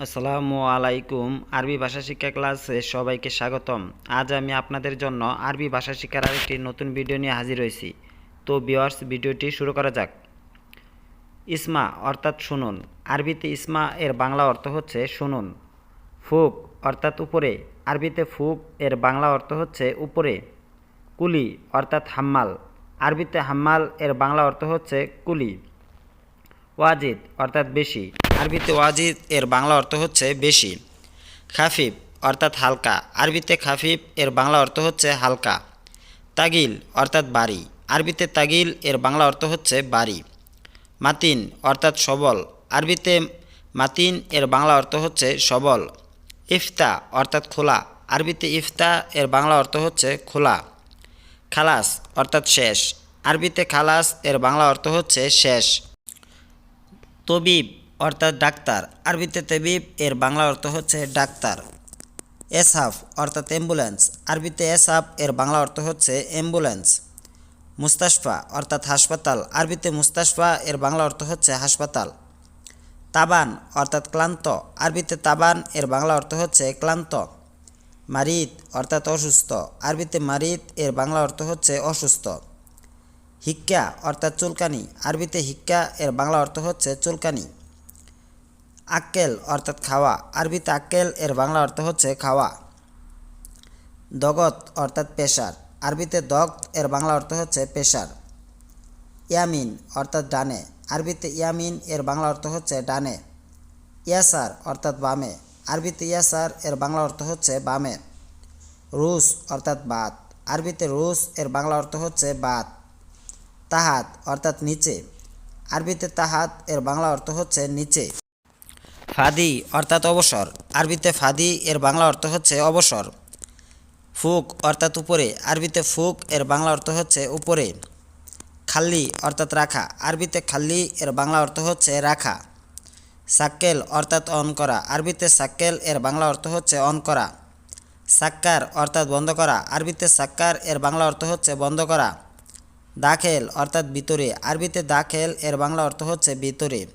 আসসালামু আলাইকুম। আরবি ভাষা শিক্ষা ক্লাসে সবাইকে স্বাগতম। আজ আমি আপনাদের জন্য আরবি ভাষা শিক্ষার আরেকটি নতুন ভিডিও নিয়ে হাজির হয়েছি। তো বিওয়ার্স ভিডিওটি শুরু করা যাক। ইসমা, অর্থাৎ শুনুন। আরবিতে ইসমা এর বাংলা অর্থ হচ্ছে শুনুন। ফুক, অর্থাৎ উপরে। আরবিতে ফুক এর বাংলা অর্থ হচ্ছে উপরে। কুলি, অর্থাৎ হাম্মাল। আরবিতে হাম্মাল এর বাংলা অর্থ হচ্ছে কুলি। ওয়াজিদ, অর্থাৎ বেশি। আরবিতে ওয়াজিদ, এর বাংলা অর্থ হচ্ছে বেশি। খাফিফ, অর্থাৎ হালকা। আরবিতে খাফিফ, এর বাংলা অর্থ হচ্ছে হালকা। তাগিল, অর্থাৎ বাড়ি। আরবিতে তাগিল, এর বাংলা অর্থ হচ্ছে বাড়ি। মাতিন, অর্থাৎ সবল। আরবিতে মাতিন, এর বাংলা অর্থ হচ্ছে সবল। ইফতা, অর্থাৎ খোলা। আরবিতে ইফতা, এর বাংলা অর্থ হচ্ছে খোলা। খালাস, অর্থাৎ শেষ। আরবিতে খালাস, এর বাংলা অর্থ হচ্ছে শেষ। তবিব অর্থাৎ ডাক্তার। আরবিতে তেবিব, এর বাংলা অর্থ হচ্ছে ডাক্তার। এসাফ অর্থাৎ অ্যাম্বুলেন্স। আরবিতে এসাফ এর বাংলা অর্থ হচ্ছে অ্যাম্বুলেন্স। মুস্তাশফা অর্থাৎ হাসপাতাল। আরবিতে মুস্তাশফা, এর বাংলা অর্থ হচ্ছে হাসপাতাল। তাবান অর্থাৎ ক্লান্ত। আরবিতে তাবান, এর বাংলা অর্থ হচ্ছে ক্লান্ত। মারিত অর্থাৎ অসুস্থ। আরবিতে মারিত, এর বাংলা অর্থ হচ্ছে অসুস্থ। হিক্কা অর্থাৎ চুলকানি। আরবিতে হিক্কা, এর বাংলা অর্থ হচ্ছে চুলকানি। আক্কেল অর্থাৎ খাওয়া। আরবিতে আক্কেল, এর বাংলা অর্থ হচ্ছে খাওয়া। দগত অর্থাৎ পেশার। আরবিতে দগত, এর বাংলা অর্থ হচ্ছে পেশার। ইয়ামিন অর্থাৎ ডানে। আরবিতে ইয়ামিন, এর বাংলা অর্থ হচ্ছে ডানে। ইয়াসার অর্থাৎ বামে। আরবিতে ইয়াসার, এর বাংলা অর্থ হচ্ছে বামে। রুশ অর্থাৎ বাত। আরবিতে রুশ এর বাংলা অর্থ হচ্ছে বাত। তাহাত অর্থাৎ নিচে। আরবিতে তাহাত, এর বাংলা অর্থ হচ্ছে নিচে। ফাদি অর্থাৎ অবসর। আরবিতে ফাদি, এর বাংলা অর্থ হচ্ছে অবসর। ফুক অর্থাৎ উপরে। আরবিতে ফুক, এর বাংলা অর্থ হচ্ছে উপরে। খাল্লি অর্থাৎ রাখা। আরবিতে খাল্লি, এর বাংলা অর্থ হচ্ছে রাখা। সাক্কেল অর্থাৎ অন করা। আরবিতে সাক্কেল, এর বাংলা অর্থ হচ্ছে অন করা। সাক্কার অর্থাৎ বন্ধ করা। আরবিতে সাক্কার, এর বাংলা অর্থ হচ্ছে বন্ধ করা। দাখেল অর্থাৎ ভিতরে। আরবিতে দাখেল, এর বাংলা অর্থ হচ্ছে ভিতরে।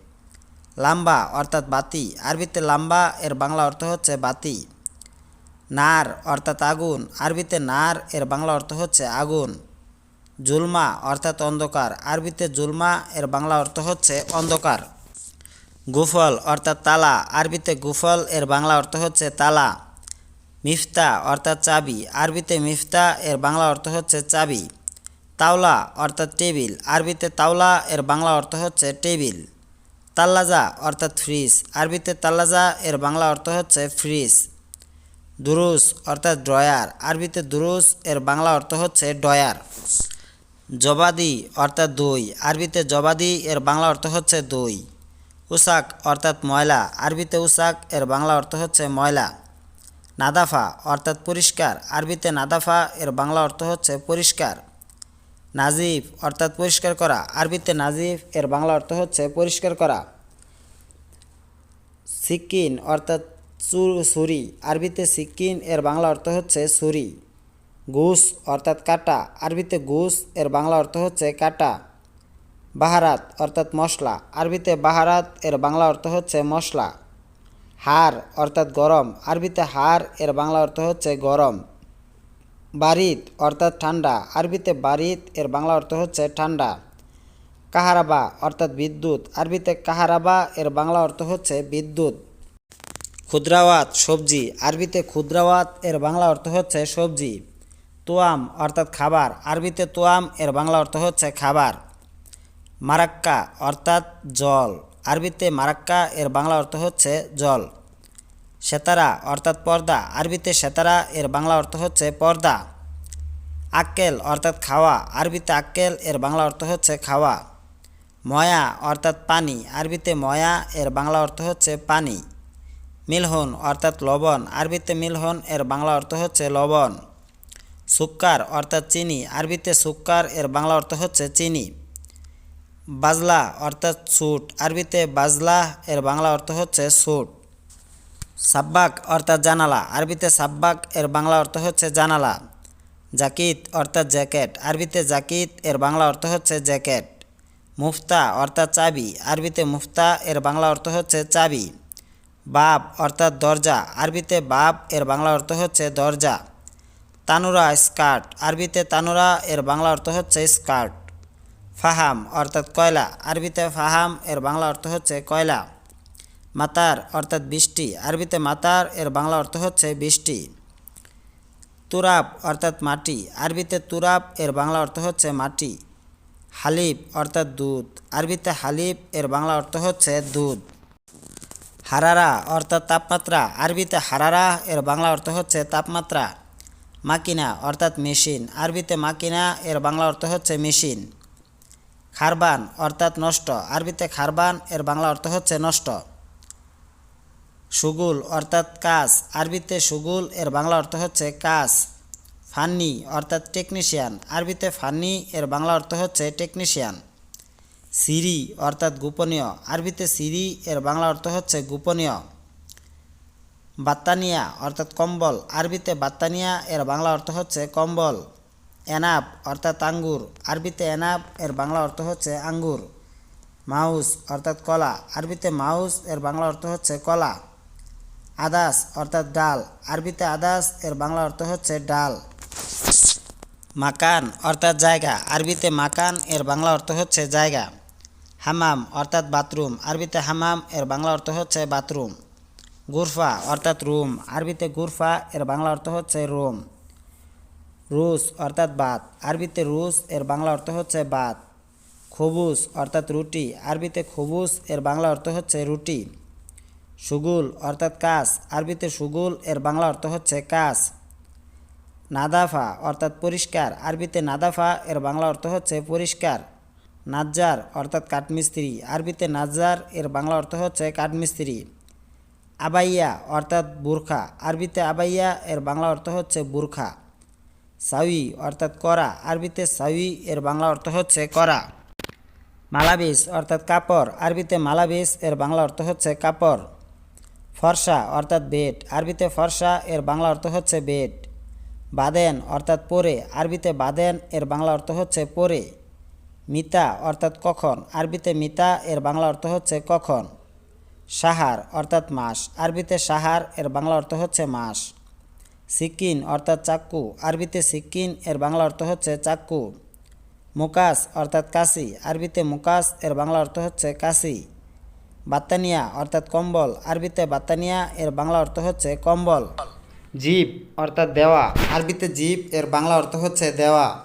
লাম্বা অর্থাৎ বাতি। আরবিতে লাম্বা, এর বাংলা অর্থ হচ্ছে বাতি। নার অর্থাৎ আগুন। আরবিতে নার, এর বাংলা অর্থ হচ্ছে আগুন। জুলমা অর্থাৎ অন্ধকার। আরবিতে জুলমা, এর বাংলা অর্থ হচ্ছে অন্ধকার। গুফল অর্থাৎ তালা। আরবিতে গুফল, এর বাংলা অর্থ হচ্ছে তালা। মিফতা অর্থাৎ চাবি। আরবিতে মিফতা, এর বাংলা অর্থ হচ্ছে চাবি। তাওলা অর্থাৎ টেবিল। আরবিতে তাওলা, এর বাংলা অর্থ হচ্ছে টেবিল। তাল্লাজা অর্থাৎ ফ্রিজ। আরবিতে তাল্লাজা, এর বাংলা অর্থ হচ্ছে ফ্রিজ। দুরুস অর্থাৎ ড্রয়ার। আরবিতে দুরুস এর বাংলা অর্থ হচ্ছে ডয়ার জবাদি অর্থাৎ দই। আরবিতে জবাদি, এর বাংলা অর্থ হচ্ছে দই। উসাক অর্থাৎ ময়লা। আরবিতে উসাক, এর বাংলা অর্থ হচ্ছে ময়লা। নাদাফা অর্থাৎ পরিষ্কার। আরবিতে নাদাফা, এর বাংলা অর্থ হচ্ছে পরিষ্কার। নাজিফ অর্থাৎ পরিষ্কার করা। আরবিতে নাজিফ এর বাংলা অর্থ হচ্ছে পরিষ্কার করা। সিকিন অর্থাৎ ছুরি। আরবিতে সিকিন এর বাংলা অর্থ হচ্ছে ছুরি। ঘুষ অর্থাৎ কাটা। আরবিতে ঘুষ এর বাংলা অর্থ হচ্ছে কাটা। বাহারাত, অর্থাৎ মশলা। আরবিতে বাহারাত, এর বাংলা অর্থ হচ্ছে মশলা। হার, অর্থাৎ গরম। আরবিতে হার, এর বাংলা অর্থ হচ্ছে গরম। বারিদ অর্থাৎ ঠান্ডা। আরবিতে বারিদ এর বাংলা অর্থ হচ্ছে ঠান্ডা। কাহারাবা অর্থাৎ বিদ্যুৎ। আরবিতে কাহারাবা, এর বাংলা অর্থ হচ্ছে বিদ্যুৎ। ক্ষুদ্রাওয়াত সবজি। আরবিতে ক্ষুদ্রাওয়াত এর বাংলা অর্থ হচ্ছে সবজি। তোয়াম অর্থাৎ খাবার। আরবিতে তোয়াম, এর বাংলা অর্থ হচ্ছে খাবার। মারাক্কা অর্থাৎ জল। আরবিতে মারাক্কা, এর বাংলা অর্থ হচ্ছে জল। সেতারা, অর্থাৎ পর্দা। আরবিতে সেতারা, এর বাংলা অর্থ হচ্ছে পর্দা। আক্কেল, অর্থাৎ খাওয়া। আরবিতে আক্কেল, এর বাংলা অর্থ হচ্ছে খাওয়া। ময়া, অর্থাৎ পানি। আরবিতে ময়া, এর বাংলা অর্থ হচ্ছে পানি। মিলহন, অর্থাৎ লবণ। আরবিতে মিলহন, এর বাংলা অর্থ হচ্ছে লবণ। সুক্কার, অর্থাৎ চিনি। আরবিতে সুক্কার, এর বাংলা অর্থ হচ্ছে চিনি। বাজলা, অর্থাৎ সুট। আরবিতে বাজলা, এর বাংলা অর্থ হচ্ছে সুট। সাব্বাক অর্থাৎ জানালা। আরবিতে সাব্বাক, এর বাংলা অর্থ হচ্ছে জানালা। জাকিত অর্থাৎ জ্যাকেট। আরবিতে জাকিত, এর বাংলা অর্থ হচ্ছে জ্যাকেট। মুফতা অর্থাৎ চাবি। আরবিতে মুফতা, এর বাংলা অর্থ হচ্ছে চাবি। বাপ অর্থাৎ দরজা। আরবিতে বাপ এর বাংলা অর্থ হচ্ছে দরজা। তানুরা স্কার্ট। আরবিতে তানুরা, এর বাংলা অর্থ হচ্ছে স্কার্ট। ফাহাম অর্থাৎ কয়লা। আরবিতে ফাহাম, এর বাংলা অর্থ হচ্ছে কয়লা। মাতার অর্থাৎ বৃষ্টি। আরবিতে মাতার, এর বাংলা অর্থ হচ্ছে বৃষ্টি। তুরাব অর্থাৎ মাটি। আরবিতে তুরাব এর বাংলা অর্থ হচ্ছে মাটি। হালিব অর্থাৎ দুধ। আরবিতে হালিব এর বাংলা অর্থ হচ্ছে দুধ। হারারা অর্থাৎ তাপমাত্রা। আরবিতে হারারা, এর বাংলা অর্থ হচ্ছে তাপমাত্রা। মাকিনা অর্থাৎ মেশিন। আরবিতে মাকিনা, এর বাংলা অর্থ হচ্ছে মেশিন। খারবান অর্থাৎ নষ্ট। আরবিতে খারবান, এর বাংলা অর্থ হচ্ছে নষ্ট। সুগুল অর্থাৎ কাজ। আরবিতে সুগুল, এর বাংলা অর্থ হচ্ছে কাজ। ফান্নি অর্থাৎ টেকনিশিয়ান। আরবিতে ফান্নি, এর বাংলা অর্থ হচ্ছে টেকনিশিয়ান। সিরি অর্থাৎ গোপনীয়। আরবিতে সিরি, এর বাংলা অর্থ হচ্ছে গোপনীয়। বাত্তানিয়া অর্থাৎ কম্বল। আরবিতে বাত্তানিয়া, এর বাংলা অর্থ হচ্ছে কম্বল। এনাপ অর্থাৎ আঙ্গুর। আরবিতে এনাপ এর বাংলা অর্থ হচ্ছে আঙ্গুর। মাউস অর্থাৎ কলা। আরবিতে মাউস, এর বাংলা অর্থ হচ্ছে কলা। আদাস অর্থাৎ ডাল। আরবিতে আদাস, এর বাংলা অর্থ হচ্ছে ডাল। মাকান অর্থাৎ জায়গা। আরবিতে মাকান, এর বাংলা অর্থ হচ্ছে জায়গা। হামাম অর্থাৎ বাথরুম। আরবিতে হামাম, এর বাংলা অর্থ হচ্ছে বাথরুম। গুরফা অর্থাৎ রুম। আরবিতে গুরফা, এর বাংলা অর্থ হচ্ছে রুম। রুস অর্থাৎ বাত। আরবিতে রুস, এর বাংলা অর্থ হচ্ছে বাত। খবুস অর্থাৎ রুটি। আরবিতে খবুস, এর বাংলা অর্থ হচ্ছে রুটি। সুগুল অর্থাৎ কাজ আরবিতে সুগুল, এর বাংলা অর্থ হচ্ছে কাজ নাদাফা অর্থাৎ পরিষ্কার। আরবিতে নাদাফা, এর বাংলা অর্থ হচ্ছে পরিষ্কার। নাজ্জার অর্থাৎ কাঠমিস্ত্রি। আরবিতে নাজ্জার, এর বাংলা অর্থ হচ্ছে কাঠমিস্ত্রি। আবাইয়া অর্থাৎ বুরখা। আরবিতে আবাইয়া, এর বাংলা অর্থ হচ্ছে বুরখা। সাউই অর্থাৎ করা। আরবিতে সাউই, এর বাংলা অর্থ হচ্ছে করা। মালাবিস অর্থাৎ কাপড়। আরবিতে মালাবিস এর বাংলা অর্থ হচ্ছে কাপড়। ফর্সা অর্থাৎ বেট। আরবিতে ফর্সা, এর বাংলা অর্থ হচ্ছে বেট। বাদেন অর্থাৎ পরে। আরবিতে বাদেন, এর বাংলা অর্থ হচ্ছে পরে। মিতা অর্থাৎ কখন। আরবিতে মিতা, এর বাংলা অর্থ হচ্ছে কখন। সাহার অর্থাৎ মাস। আরবিতে সাহার, এর বাংলা অর্থ হচ্ছে মাস। সিকিন অর্থাৎ চাক্কু আরবিতে সিকিন, এর বাংলা অর্থ হচ্ছে চাক্কু মুকাস অর্থাৎ কাশি। আরবিতে মুকাস, এর বাংলা অর্থ হচ্ছে কাশি। বাত্তানিয়া অর্থাৎ কম্বল। আরবিতে বাত্তানিয়া এর বাংলা অর্থ হচ্ছে কম্বল। জিপ অর্থাৎ দেওয়া। আরবিতে জিপ এর বাংলা অর্থ হচ্ছে দেওয়া।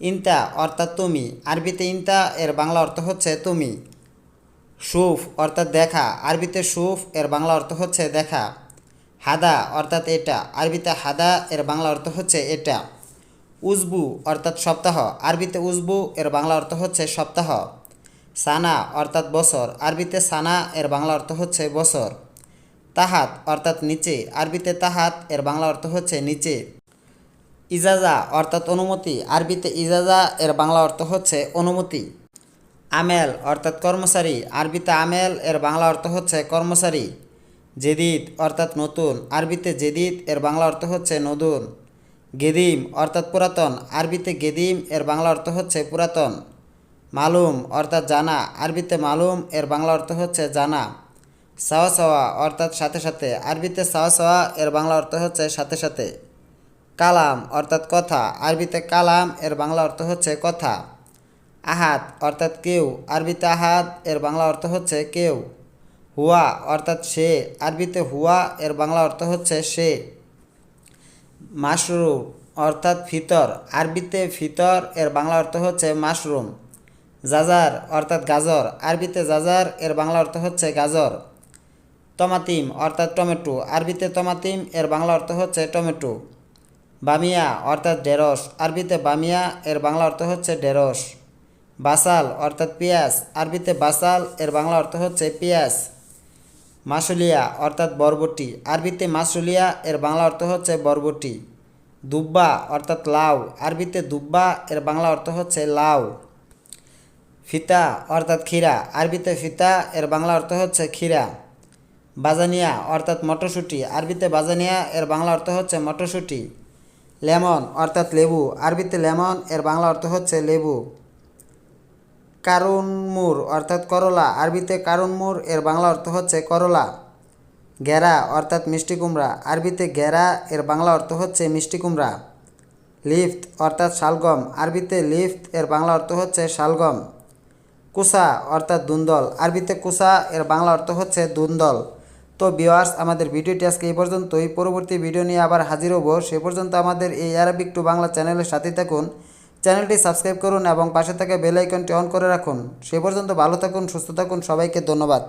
ইনতা অর্থাৎ তুমি। আরবিতে ইন্তা এর বাংলা অর্থ হচ্ছে তুমি। সুফ অর্থাৎ দেখা। আরবিতে সুফ এর বাংলা অর্থ হচ্ছে দেখা। হাদা অর্থাৎ এটা। আরবিতে হাদা এর বাংলা অর্থ হচ্ছে এটা। উজবু অর্থাৎ সপ্তাহ। আরবিতে উজবু এর বাংলা অর্থ হচ্ছে সপ্তাহ। সানা অর্থাৎ বছর, আরবিতে সানা এর বাংলা অর্থ হচ্ছে বছর। তাহাত অর্থাৎ নিচে, আরবিতে তাহাত এর বাংলা অর্থ হচ্ছে নিচে। ইজাজা অর্থাৎ অনুমতি, আরবিতে ইজাজা এর বাংলা অর্থ হচ্ছে অনুমতি। আমেল অর্থাৎ কর্মচারী, আরবিতে আমেল এর বাংলা অর্থ হচ্ছে কর্মচারী। জেদিদ অর্থাৎ নতুন, আরবিতে জেদিদ এর বাংলা অর্থ হচ্ছে নতুন। গেদিম অর্থাৎ পুরাতন, আরবিতে গেদিম এর বাংলা অর্থ হচ্ছে পুরাতন। মালুম অর্থাৎ জানা। আরবিতে মালুম, এর বাংলা অর্থ হচ্ছে জানা। সাওয়া সাওয়া অর্থাৎ সাথে সাথে। আরবিতে সাওয়া সাওয়া, এর বাংলা অর্থ হচ্ছে সাথে সাথে। কালাম অর্থাৎ কথা। আরবিতে কালাম, এর বাংলা অর্থ হচ্ছে কথা। আহাত অর্থাৎ কেউ। আরবিতে আহাত এর বাংলা অর্থ হচ্ছে কেউ। হুয়া অর্থাৎ সে। আরবিতে হুয়া, এর বাংলা অর্থ হচ্ছে সে। মাশরুম অর্থাৎ ফিতর। আরবিতে ফিতর, এর বাংলা অর্থ হচ্ছে মাশরুম। জাজার, অর্থাৎ গাজর। আরবিতে জাজার, এর বাংলা অর্থ হচ্ছে গাজর। টমাতিম অর্থাৎ টমেটো। আরবিতে টমাতিম এর বাংলা অর্থ হচ্ছে টমেটো। বামিয়া, অর্থাৎ ঢেঁড়স। আরবিতে বামিয়া, এর বাংলা অর্থ হচ্ছে ঢেঁড়স। বাসাল, অর্থাৎ পেঁয়াজ। আরবিতে বাসাল, এর বাংলা অর্থ হচ্ছে পেঁয়াজ। মাসুলিয়া অর্থাৎ বরবটি। আরবিতে মাসুলিয়া এর বাংলা অর্থ হচ্ছে বরবটি। দুব্বা, অর্থাৎ লাউ। আরবিতে দুব্বা, এর বাংলা অর্থ হচ্ছে লাউ। ফিতা, অর্থাৎ ক্ষীরা। আরবিতে ফিতা, এর বাংলা অর্থ হচ্ছে ক্ষীরা। বাজানিয়া, অর্থাৎ মটরশুঁটি। আরবিতে বাজানিয়া, এর বাংলা অর্থ হচ্ছে মটরশুঁটি। লেমন, অর্থাৎ লেবু। আরবিতে লেমন, এর বাংলা অর্থ হচ্ছে লেবু। কারুনমুর, অর্থাৎ করলা। আরবিতে কারুনমুর, এর বাংলা অর্থ হচ্ছে করলা। গেরা, অর্থাৎ মিষ্টি কুমড়া। আরবিতে গেরা, এর বাংলা অর্থ হচ্ছে মিষ্টি কুমড়া। লিফট, অর্থাৎ শালগম। আরবিতে লিফট, এর বাংলা অর্থ হচ্ছে শালগম। কুসা অর্থাৎ দুন্দল। আরবিতে কুসা, এর বাংলা অর্থ হচ্ছে দুন্দল। তো বিওয়ার্স আমাদের ভিডিওটি আজকে এই পর্যন্তই। পরবর্তী ভিডিও নিয়ে আবার হাজির হব। সে পর্যন্ত আমাদের এই আরবিক টু বাংলা চ্যানেলের সাথে থাকুন। চ্যানেলটি সাবস্ক্রাইব করুন এবং পাশে থাকা বেল আইকনটি অন করে রাখুন। সে পর্যন্ত ভালো থাকুন, সুস্থ থাকুন। সবাইকে ধন্যবাদ।